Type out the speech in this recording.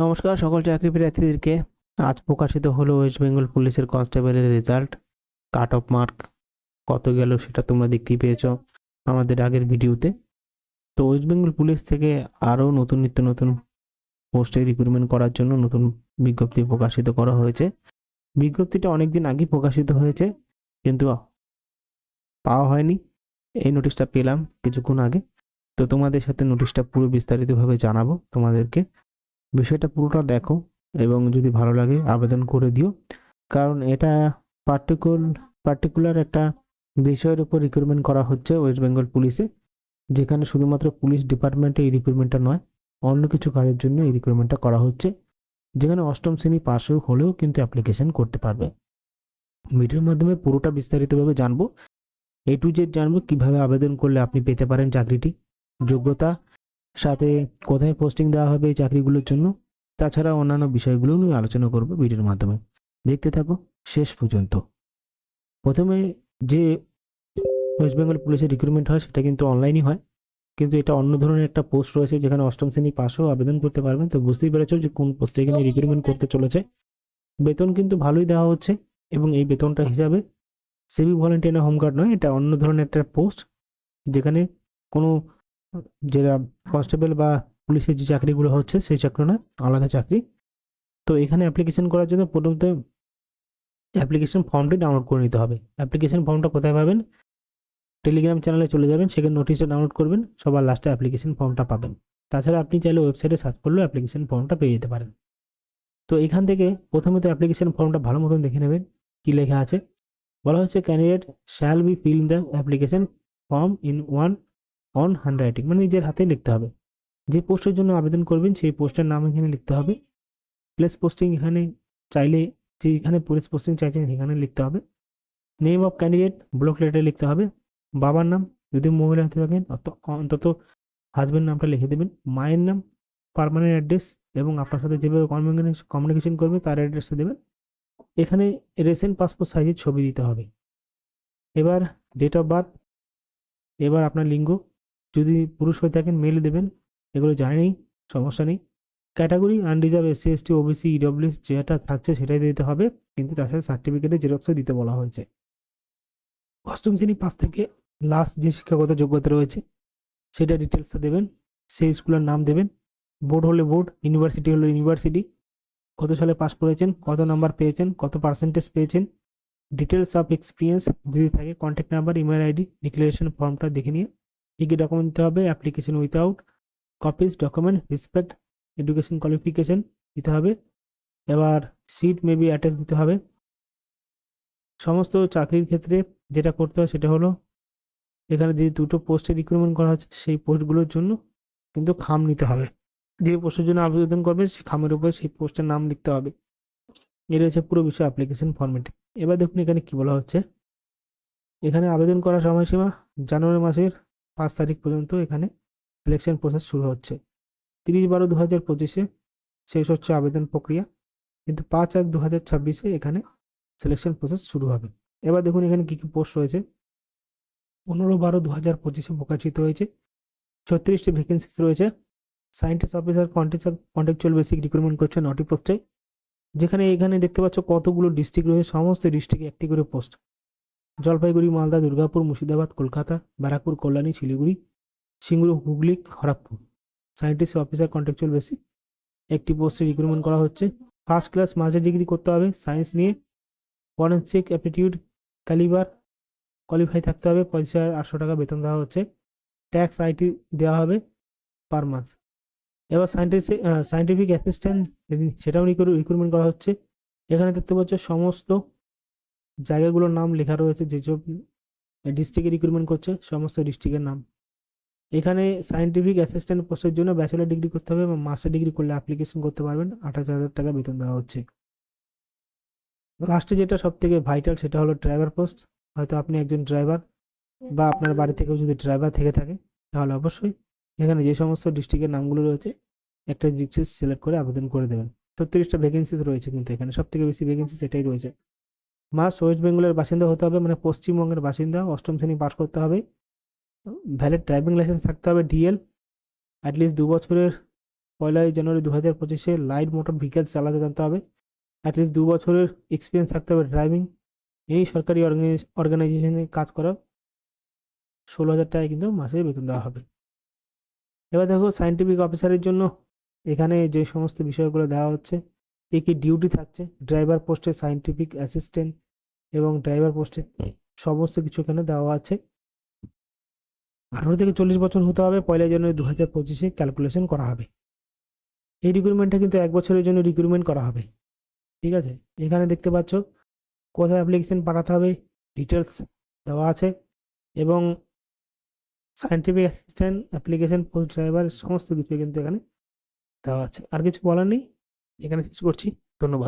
নমস্কার, সকল চাকরি প্রার্থীদেরকে। আজ প্রকাশিত হলো ওয়েস্ট বেঙ্গল পুলিশের কনস্টেবলের রেজাল্ট কাট অফ মার্ক কত গেল সেটা তোমরা দেখতেই পেয়েছ আমাদের আগের ভিডিওতে। তো ওয়েস্ট বেঙ্গল পুলিশ থেকে আরও নতুন নিত্য নতুন পোস্টে রিক্রুটমেন্ট করার জন্য নতুন বিজ্ঞপ্তি প্রকাশিত করা হয়েছে। বিজ্ঞপ্তিটা অনেক দিন আগেই প্রকাশিত হয়েছে, কিন্তু পাওয়া হয়নি। এই নোটিশটা পেলাম কিছুক্ষণ আগে। তো তোমাদের সাথে নোটিশটা পুরো বিস্তারিতভাবে জানাব তোমাদেরকে। বিষয়টা পুরোটা দেখো এবং যদি ভালো লাগে আবেদন করে দিও। কারণ এটা পার্টিকুল পার্টিকুলার একটা বিষয়ের উপর রিক্রুটমেন্ট করা হচ্ছে ওয়েস্ট বেঙ্গল পুলিশে যেখানে শুধুমাত্র পুলিশ ডিপার্টমেন্টে এই রিক্রুটমেন্টটা নয়, অন্য কিছু কাজের জন্য এই রিক্রুটমেন্টটা করা হচ্ছে, যেখানে অষ্টম শ্রেণি পাশেও হলেও কিন্তু অ্যাপ্লিকেশন করতে পারবে। ভিডিওর মাধ্যমে পুরোটা বিস্তারিতভাবে জানব। এ টু জেড জানব কীভাবে আবেদন করলে আপনি পেতে পারেন চাকরিটি, যোগ্যতা সাথে কোথায় পোস্টিং দেওয়া হবে এই চাকরিগুলোর জন্য, তাছাড়া অন্যান্য বিষয়গুলো নিয়ে আলোচনা করব ভিডিওর মাধ্যমে। দেখতে থাকো শেষ পর্যন্ত। প্রথমে যে ওয়েস্ট বেঙ্গল পুলিশের রিক্রুটমেন্ট হয়, সেটা কিন্তু অনলাইনই হয়। কিন্তু এটা অন্য ধরনের একটা পোস্ট রয়েছে, যেখানে অষ্টম শ্রেণি পাশেও আবেদন করতে পারবেন। তো বুঝতেই পেরেছ যে কোন পোস্টে এখানে রিক্রুটমেন্ট করতে চলেছে। বেতন কিন্তু ভালোই দেওয়া হচ্ছে এবং এই বেতনটা হিসাবে সিভিক ভলেন্টিয়ার হোমগার্ড নয়, এটা অন্য ধরনের একটা পোস্ট যেখানে কোনো যেটা কনস্টেবল বা পুলিশের যে চাকরিগুলো হচ্ছে, সেই চাকরি না আলাদা চাকরি। তো এখানে অ্যাপ্লিকেশন করার জন্য প্রথমত অ্যাপ্লিকেশন ফর্মটি ডাউনলোড করে নিতে হবে। অ্যাপ্লিকেশন ফর্মটা কোথায় পাবেন? টেলিগ্রাম চ্যানেলে চলে যাবেন, সেখানে নোটিশটা ডাউনলোড করবেন, সবার লাস্টে অ্যাপ্লিকেশন ফর্মটা পাবেন। তাছাড়া আপনি চাইলে ওয়েবসাইটে সার্চ করলেও অ্যাপ্লিকেশন ফর্মটা পেয়ে যেতে পারেন। তো এখান থেকে প্রথমে তো অ্যাপ্লিকেশন ফর্মটা ভালো মতন দেখে নেবেন, কী লেখা আছে। বলা হচ্ছে candidate shall be fill the application form in one on hand writing মানে নিজের হাতে লিখতে হবে। যে পোস্টের জন্য আবেদন করবেন, সেই পোস্টের নাম এখানে লিখতে হবে। প্লেস পোস্টিং এখানে চাইলে, যে এখানে পুলিশ পোস্টিং চাইছেন, সেখানে লিখতে হবে। নেম অফ ক্যান্ডিডেট ব্লক লেটারে লিখতে হবে। বাবার নাম, যদি মহিলা হতে থাকেন অন্তত হাজব্যান্ড নামটা লিখে দেবেন। মায়ের নাম পার্মানেন্ট অ্যাড্রেস এবং আপনার সাথে যেভাবে কমিউনিকেশন করবে, তার অ্যাড্রেসটা দেবেন। এখানে রেসেন্ট পাসপোর্ট সাইজের ছবি দিতে হবে। এবার ডেট অফ বার্থ এবার আপনার লিঙ্গ যদি পুরুষ হয়ে থাকেন মেলে দেবেন। এগুলো জানেনই সমস্যা নেই। Category unreserved SC ST OBC EWS যেটা থাকছে সেটাই দিতে হবে। কিন্তু তার সাথে সার্টিফিকেটের জেরক্সও দিতে বলা হয়েছে। অষ্টম শ্রেণি পাস থেকে লাস্ট যে শিক্ষাগত যোগ্যতা রয়েছে, সেটা ডিটেলসটা দেবেন। সেই স্কুলের নাম দেবেন। বোর্ড হলে বোর্ড ইউনিভার্সিটি হলে ইউনিভার্সিটি কত সালে পাস করেছেন, কত নাম্বার পেয়েছেন, কত পার্সেন্টেজ পেয়েছেন। ডিটেলস অফ এক্সপিরিয়েন্স যদি থাকে contact number email ID declaration ফর্মটা দেখে নিয়ে কী কী ডকুমেন্ট দিতে হবে? Application without copies document respect education qualification দিতে হবে। এবার সিট মেবি অ্যাটাচ দিতে হবে। সমস্ত চাকরির ক্ষেত্রে যেটা করতে হয় সেটা হলো, এখানে যে দুটো পোস্টে রিক্রুটমেন্ট করা হচ্ছে সেই পোস্টগুলোর জন্য কিন্তু খাম নিতে হবে। যে পোস্টের জন্য আবেদন করবে সেই খামের উপরে সেই পোস্টের নাম লিখতে হবে। এটা হচ্ছে পুরো বিষয় অ্যাপ্লিকেশন ফর্মেটে এবার দেখুন এখানে কি বলা হচ্ছে। এখানে আবেদন করার সময়সীমা জানুয়ারি মাসের পাঁচ তারিখ পর্যন্ত এখানে সিলেকশন প্রসেস শুরু হচ্ছে। তিরিশ বারো দু হাজার পঁচিশে শেষ হচ্ছে আবেদন প্রক্রিয়া, কিন্তু পাঁচ এক দু হাজার ছাব্বিশে এখানে সিলেকশন প্রসেস শুরু হবে। এবার দেখুন এখানে কী কী পোস্ট রয়েছে। পনেরো বারো দু হাজার পঁচিশে প্রকাশিত হয়েছে। ছত্রিশটি ভ্যাকেন্সি রয়েছে। Scientist officer contact contractual basic recruitment করছে নটি পোস্টে যেখানে এখানে দেখতে পাচ্ছ কতগুলো ডিস্ট্রিক্ট রয়েছে, সমস্ত ডিস্ট্রিক্টে একটি করে post Jalpaiguri, Malda, Durgapur, Murshidabad, Kolkata, Barrackpore, Kalyani, Siliguri, Singur, Hooghly, Kharagpur. Scientist officer contractual basic একটি পোস্টে রিক্রুটমেন্ট করা হচ্ছে ফার্স্ট ক্লাস মাস্টার ডিগ্রি করতে হবে সায়েন্স নিয়ে। ফরেন্সিক অ্যাপটিটিউড ক্যালিবার কোয়ালিফাই থাকতে হবে পঁচিশ হাজার আটশো টাকা বেতন দেওয়া হচ্ছে। ট্যাক্স আইটি দেওয়া হবে পার মান্থ এবার সায়েন্টিফিক সায়েন্টিফিক অ্যাসিস্ট্যান্ট সেটাও রিক্রুটমেন্ট করা হচ্ছে। এখানে দেখতে পাচ্ছ সমস্ত জায়গাগুলোর নাম লেখা রয়েছে, যেসব ডিস্ট্রিক্টে রিক্রুটমেন্ট করছে, সমস্ত ডিস্ট্রিক্টের নাম। এখানে সায়েন্টিফিক অ্যাসিস্ট্যান্ট পোস্টের জন্য ব্যাচেলার ডিগ্রি করতে হবে এবং মাস্টার ডিগ্রি করলে অ্যাপ্লিকেশন করতে পারবেন। আঠাশ হাজার টাকা বেতন দেওয়া হচ্ছে। লাস্টে যেটা সব থেকে ভাইটাল সেটা হলো ড্রাইভার পোস্ট হয়তো আপনি একজন ড্রাইভার বা আপনার বাড়ি থেকেও যদি ড্রাইভার থেকে থাকে, তাহলে অবশ্যই এখানে যে সমস্ত ডিস্ট্রিক্টের নামগুলো রয়েছে, একটা ডিস্ট্রিক্ট সিলেক্ট করে আবেদন করে দেবেন। ছত্রিশটা ভ্যাকেন্সিস রয়েছে কিন্তু এখানে। সব থেকে বেশি ভ্যাকেন্সি সেটাই রয়েছে। মাস্ট ওয়েস্ট বেঙ্গলের বাসিন্দা হতে হবে মানে পশ্চিমবঙ্গের বাসিন্দা, অষ্টম শ্রেণি পাস করতে হবে। ভ্যালিড ড্রাইভিং লাইসেন্স থাকতে হবে ডিএল। অ্যাটলিস্ট দু বছরের পয়লাই জানুয়ারি দু হাজার পঁচিশে লাইট মোটর ভেহিকেল চালাতে জানতে হবে। অ্যাটলিস্ট দু বছরের এক্সপিরিয়েন্স থাকতে হবে ড্রাইভিং। এই সরকারি অর্গানাইজেশনে কাজ করা। ষোলো হাজার টাকা কিন্তু মাসে বেতন দেওয়া হবে। এবার দেখো সায়েন্টিফিক অফিসারের জন্য এখানে যে সমস্ত বিষয়গুলো দেওয়া হচ্ছে কী ডিউটি থাকছে ড্রাইভার পোস্টে সায়েন্টিফিক অ্যাসিস্ট্যান্ট এবং ড্রাইভার পোস্টে সমস্ত কিছু এখানে দেওয়া আছে। আঠারো থেকে চল্লিশ বছর হতে হবে, পয়লা জানুয়ারি দু হাজার পঁচিশে ক্যালকুলেশন করা হবে। এই রিক্রুটমেন্টটা কিন্তু এক বছরের জন্য রিক্রুটমেন্ট করা হবে। ঠিক আছে? এখানে দেখতে পাচ্ছ, কোথায় অ্যাপ্লিকেশন পাঠাতে হবে ডিটেলস দেওয়া আছে এবং scientific assistant application post driver সমস্ত কিছু কিন্তু এখানে দেওয়া আছে। আর কিছু বলার নেই? এখানে শেষ করছি। ধন্যবাদ।